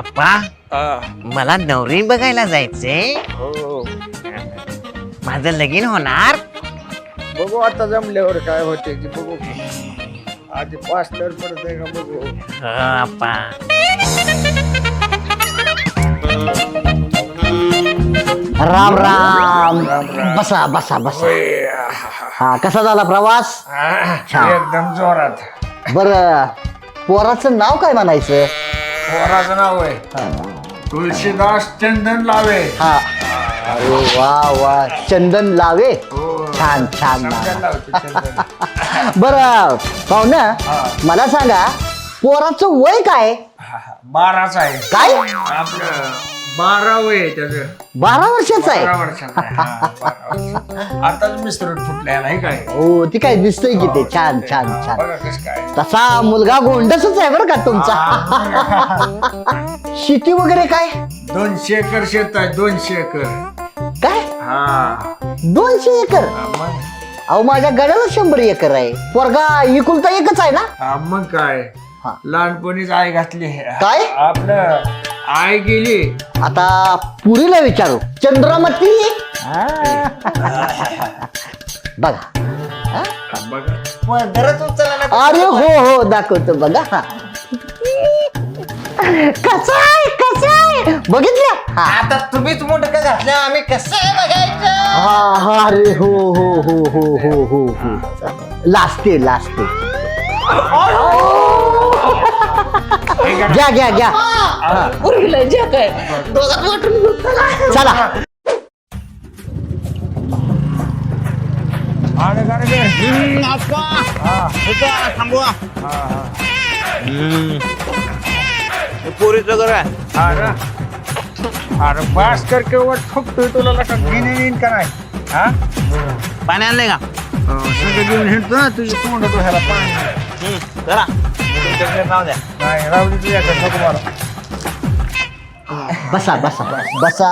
आप्पा हा. मला नवरी बघायला जायचंय. हो. माझं लगीन होणार. बघू आता जमल्यावर काय होते की बघू. आधी पाच तर पडत आहे का बघू. हो आप्पा राम. राम. बसा बसा बसा. हा कसा झाला प्रवास? छान. एकदम जोरात. बर पोराचं नाव काय म्हणायचं? पोराचं नाव आहे तुळशीदास चंदन लावे हा अरे वा वा चंदन लावे हो. छान छान नाव. बर पाहुणा हा. मला सांगा पोराचं वय काय. बाराचा आहे काय आपलं बारा वय आहे त्याचं. बारा वर्षाचं आहे? बारा वर्षाचा आहे. हा, बारा वर्षाचा. आताच मिस्टर फुटल्या नाही काय हो ती काय दिसतंय की ते? छान छान हा, छान बघा कसं काय. तसा मुलगा गोंडसच आहे बरं का तुमचा. शेती वगैरे काय? दोनशे एकर शेत आहे दोनशे एकर. काय? हा. दोनशे एकर? हा, मग? अहो माझ्या गड्याला शंभर एकर आहे. पोरगा इकुलता एकच आहे ना? हा, मग काय? हा. लहानपणीच आई घातली. काय? आपलं आई गेली. आता पुरीला विचारू. चंद्रमती. हा. बघा. हा, बघा. पदरच उचलला ना. अरे हो हो दाखवतो बघा. हा. कसं आहे कसं आहे? बघितलं? हा. आता तुम्हीच मोठं का घातलं आम्ही कसं आहे बघायचं? हा हा अरे हो हो हो हो हो हो. हो लाजते लाजते घ्या घ्या घ्या. चला। आणि काय रे? थांबवा हा, हा. पोरीचं घर आहे हा ना? अरे बास कर केवळ ठोकतोय तुला लका घेणे येईन का नाही हा? पाणी आणलंय का सगळं घेऊन हिंडतो ना तुझी तोंड तो ह्याला पाणी हम्म, चला। तुमच्याकडे नाव द्या. नाही राहू दे तुझ्याकडे नको मला बसा बसा बसा.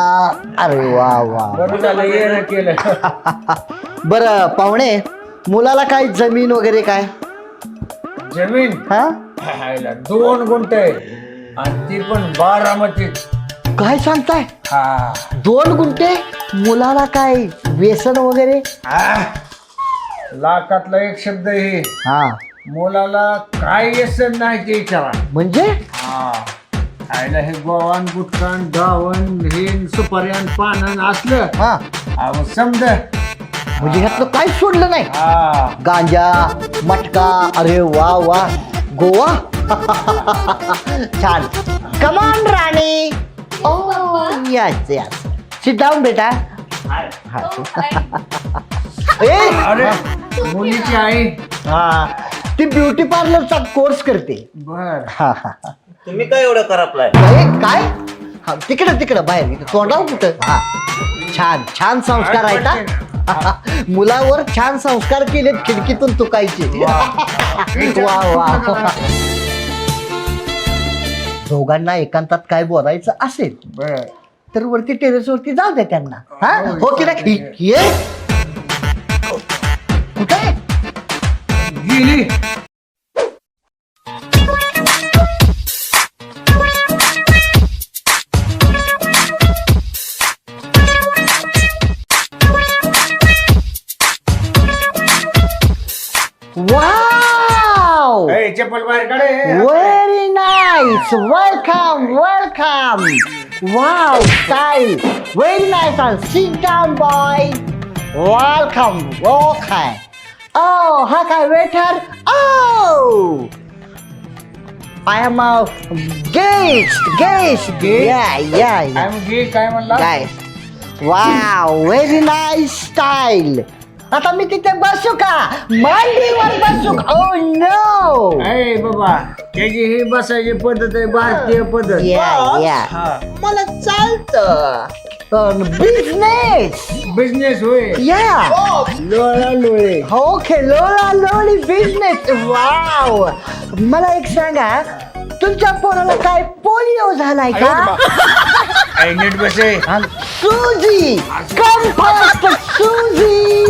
अरे वा वा. बरं झालं येणं केलं. बर पाहुणे मुलाला काय जमीन वगैरे काय? जमीन? हा? दोन गुंठ. आहे आणि ती पण बारामतीत. काय सांगताय? हा. दोन गुंठे? मुलाला काय व्यसन वगैरे? हा. लाखातला एक शब्द हे हा. मुलाला काय व्यसन नाही ते विचारा. म्हणजे? हा. खायला हे गोवान गुटकान गावन हे सुपाऱ्यान पानन असलं. हा. अहो समज. म्हणजे ह्यातलं काय सोडलं नाही? हा. गांजा मटका अरे वा वा. गोवा? छान. कमान राणी. ओ यस यस सिट डाऊन बेटा. ए! अरे मुलीची आई. हा. ती ब्युटी पार्लरचा कोर्स करते. बर. हा हा तुम्ही काय एवढं करपलाय काय काय? हा तिकडं तिकडं बाहेर इथं तोंडावर कुठं? हा. छान छान संस्कार आहेत हा. मुलावर छान संस्कार केलेत खिडकीतून तुकायचे. वा. वा दोघांना एकांतात काय बोलायचं असेल बर. तर वरती टेरेस वरती जाऊ द्या त्यांना. हा? हो की नाही? ये चप्पल बाहेर काढे Very nice. Welcome, welcome. Wow, style. Very nice. And sit down, boy. Welcome. Okay. Oh, hi, waiter. Oh. I am a guest. Guest. Yeah, yeah, yeah. काय गे काय म्हणला Guys. Wow, very nice style. आता मी तिथे बसू का? मांडीवर बसू का? Oh, ओ नो ए बाबा त्याची ही बसायची पद्धत आहे भारतीय पद्धत. या या हा. मला चालतं. बिझनेस बिझनेस होय. या लोळा लोळे ओके लोळा लोळी बिझनेस वाव मला एक सांगा तुमच्या पोराला काय पोलिओ झालाय का? आई नीट बसे. सुजी कम फास्ट सुजी!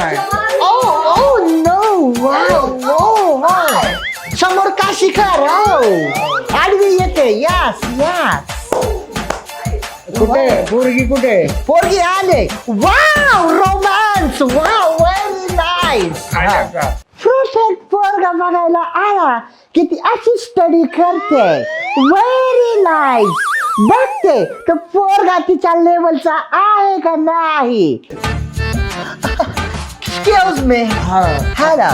काय ओ ओ नो वाव ओ वाव समोर का शिकार हो आडवी येते. यास यास कुठे? पोरगी कुठे? पोरगी आले. Wow romance wow very nice आल्या का परफेक्ट पोरगा बघायला आला की ती अशी स्टडी करते. व्हेरी नाईस बघते. तर पोरगा तिच्या लेवलचा आहे का नाही? एक्सक्यूज मी हॅलो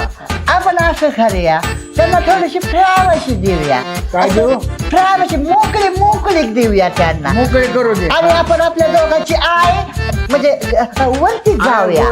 आपण असं करूया. त्यांना थोडीशी प्रायव्हसी देऊया. काय देऊ? प्रायव्हसी मोकळी मोकळीक देऊया त्यांना. मोकळे करू दे. आणि आपण आपल्या दोघांची आहे म्हणजे अ, वरती जाऊया.